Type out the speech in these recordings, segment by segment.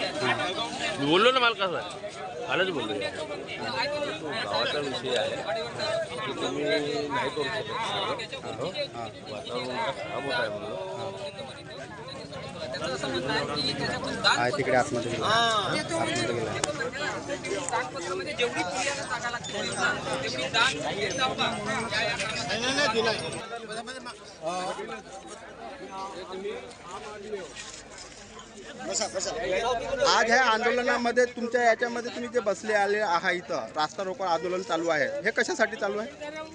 बोललो ना मालकाचा कालच बोललो गावाचा विषय आहे की तुम्ही नाही करू शकत सर्व. वातावरण खराब होत आहे म्हणून आहे तिकडे आतमध्ये गेला. आतमध्ये गेला. आज ह्या आंदोलनामध्ये तुमच्या याच्यामध्ये तुम्ही जे बसले आले आहात इथं रास्ता रोको आंदोलन चालू आहे. हे कशासाठी चालू आहे?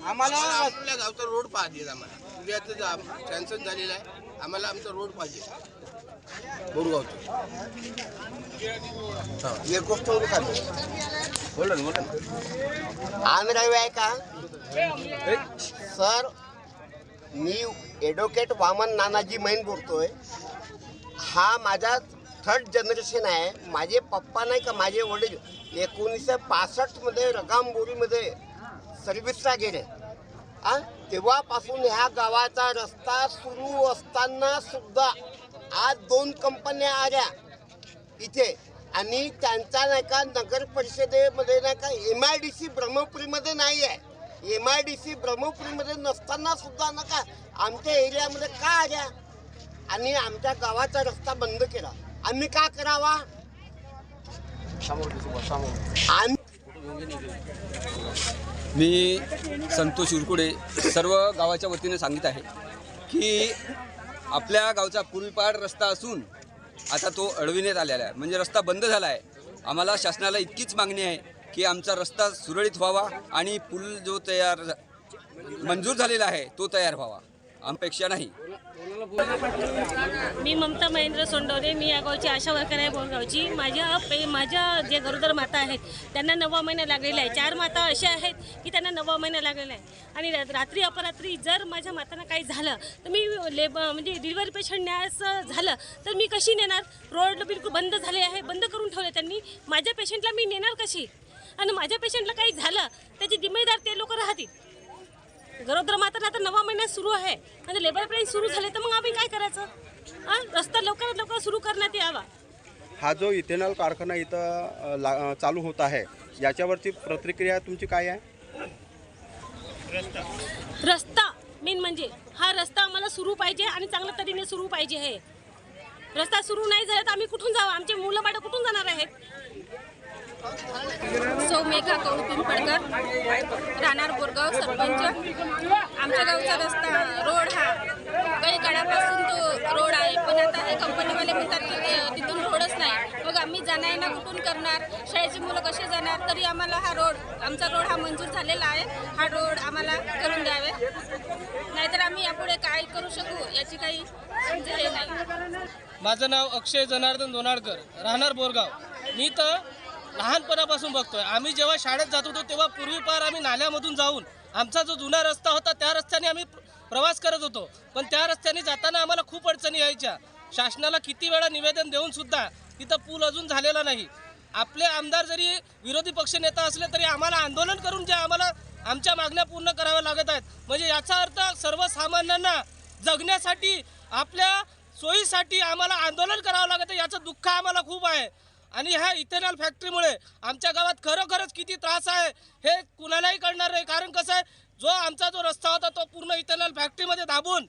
आम्हाला आपल्या गावचा रोड पाहिजे आम्हाला. उद्याचं सँक्शन झालेलं आहे. आम्हाला आमचा रोड पाहिजे. बोरगावचं एक गोष्ट होती खाली बोला ना बोला ना. आंध्रावी आहे का सर मी ॲडव्होकेट वामन नानाजी मैन बोलतोय. हा माझा थर्ड जनरेशन आहे. माझे पप्पा नाही का माझे वडील एकोणीसशे पासष्टमध्ये रगामबोरीमध्ये सर्व्हिसला गेले. आ तेव्हापासून ह्या गावाचा रस्ता सुरू असताना सुद्धा आज दोन कंपन्या आल्या. इथे. आणि त्यांचा नाही का नगर परिषदेमध्ये नाही का एम आय डी सी ब्रह्मपुरीमध्ये नाही आहे एम आय डी सी ब्रह्मपुरीमध्ये नसताना सुद्धा ना का आमच्या एरियामध्ये का आल्या? आणि आमच्या गावाचा रस्ता बंद केला. आम्ही का करावा? मी संतोष उरकुडे सर्व गावाच्या वतीने सांगित आहे की आपल्या गावचा पूर्वीपाड रस्ता असून आता तो अडविण्यात आलेला आहे. म्हणजे रस्ता बंद झाला आहे आम्हाला शासनाला इतकीच मागणी आहे की आमचा रस्ता सुरळीत व्हावा आणि पूल जो तयार मंजूर झालेला आहे तो तयार व्हावा. आमपेक्षा नाही. मी ममता महेंद्र सोंडवरे मी या गावची आशा वर्कर आहे बोरगावची. माझ्या पे माझ्या जे गरोदर माता आहेत त्यांना नववा महिना लागलेला आहे. चार माता अशा आहेत की त्यांना नववा महिना लागलेला आहे. आणि रा- रात्री अपरात्री जर माझ्या मातांना काही झालं तर मी लेब म्हणजे डिलिव्हरी पेशंट न्यायचं झालं तर मी कशी नेणार? रोड बिलकुल बंद झाले आहे बंद करून ठेवले त्यांनी. माझ्या पेशंटला मी नेणार कशी? आणि माझ्या पेशंटला काही झालं त्याची जिम्मेदार ते लोक राहतील. गरोदर माता आता नवा महिन्यात सुरू आहे. आणि लेबर पेन सुरू झाले तर मग आम्ही काय करायचं? रस्ता लवकरात लवकर सुरू करण्यात यावा. हा जो इथेनॉल कारखाना इथं ला- चालू होत आहे याच्यावरची प्रतिक्रिया तुमची काय आहे? रस्ता. मेन म्हणजे हा रस्ता आम्हाला सुरू पाहिजे आणि चांगल्या तऱ्हेने सुरू पाहिजे हे. रस्ता सुरू नाही झाला तर आम्ही कुठून जावं? आमचे मुलं बाळ कुठून जाणार आहेत? सौमेघा कौळ पिंपळकर राहणार बोरगाव सरपंच. आमच्या गावचा रस्ता रोड हा काही काळापासून तो रोड आहे. पण आता हे कंपनीवाले म्हणतात की तिथून रोडच नाही. मग आम्ही जाणार ना कुठून करणार? शाळेची मुलं कसे जाणार? तरी आम्हाला हा रोड आमचा रोड हा मंजूर झालेला आहे. हा रोड आम्हाला करून द्यावे. नाहीतर आम्ही यापुढे काय करू शकू याची काही म्हणजे हे नाही. माझं नाव अक्षय जनार्दन दोनाडकर राहणार बोरगाव. मी तर लहानपणापासून बघतोय. आम्ही जेव्हा शाळेत जात होतो तेव्हा पूर्वीपार आम्ही नाल्यामधून जाऊन आमचा जो जुना रस्ता होता त्या रस्त्याने आम्ही प्रवास करत होतो. पण त्या रस्त्याने जाताना आम्हाला खूप अडचणी यायच्या. शासनाला किती वेळा निवेदन देऊन सुद्धा तिथं पूल अजून झालेला नाही. आपले आमदार जरी विरोधी पक्ष नेता असले तरी आम्हाला आंदोलन करून जे आम्हाला आमच्या मागण्या पूर्ण कराव्या लागत आहेत. म्हणजे याचा अर्थ सर्वसामान्यांना जगण्यासाठी आपल्या सोयीसाठी आम्हाला आंदोलन करावं लागत आहे याचं दुःख आम्हाला खूप आहे. आणि ह्या इथेनॉल फॅक्टरीमुळे आमच्या गावात खरोखरच किती त्रास आहे हे कुणालाही कळणार नाही. कारण कसं आहे जो आमचा जो रस्ता होता तो पूर्ण इथेनॉल फॅक्टरीमध्ये दाबून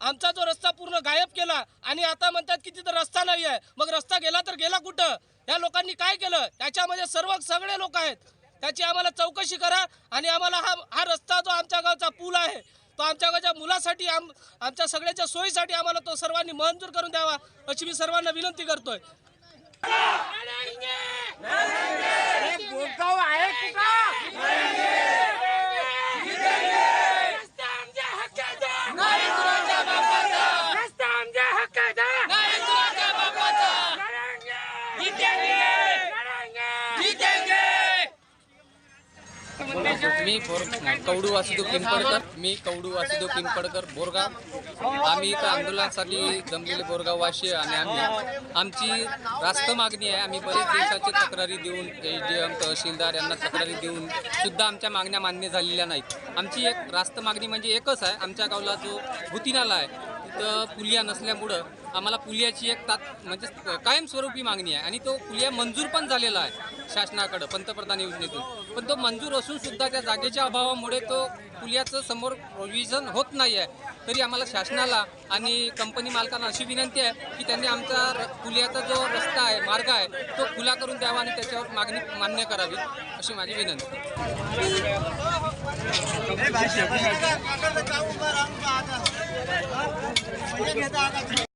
आमचा जो रस्ता पूर्ण गायब केला. आणि आता म्हणतात की तिथं रस्ता नाही आहे. मग रस्ता गेला तर गेला कुठं? या लोकांनी काय केलं? त्याच्यामध्ये सर्व सगळे लोक आहेत. त्याची आम्हाला चौकशी करा आणि आम्हाला हा हा रस्ता जो आमच्या गावचा पूल आहे तो आमच्या गावच्या मुलासाठी आम आमच्या सगळ्याच्या सोयीसाठी आम्हाला तो सर्वांनी मंजूर करून द्यावा अशी मी सर्वांना विनंती करतोय. ભોગવવા मी बोर कवडू वासुदेव पिंपडकर मी कवडू वासुदेव पिंपडकर बोरगाव. आम्ही इथं आंदोलनासाठी जमलेले बोरगाव वाशी आणि आम्ही आमची रास्त मागणी आहे. आम्ही बरेच दिवसाची तक्रारी देऊन एच डी एम तहसीलदार यांना तक्रारी देऊन सुद्धा आमच्या मागण्या मान्य झालेल्या नाहीत. आमची एक रास्त मागणी म्हणजे एकच आहे. आमच्या गावला जो भूतीनाला आहे तर पुलिया नसल्यामुळं आम्हाला पुलियाची एक तात म्हणजे कायमस्वरूपी मागणी आहे. आणि तो पुलिया मंजूर पण झालेला आहे शासनाकडं पंतप्रधान योजनेतून. पण तो मंजूर असून सुद्धा त्या जागेच्या अभावामुळे तो पुलियाचं समोर प्रोव्हिजन होत नाही आहे. तरी आम्हाला शासनाला आणि कंपनी मालकांना अशी विनंती आहे की त्यांनी आमचा पुलियाचा जो रस्ता आहे मार्ग आहे तो खुला करून द्यावा आणि त्याच्यावर मागणी मान्य करावी अशी माझी विनंती Ne başa başa. Ne başa başa.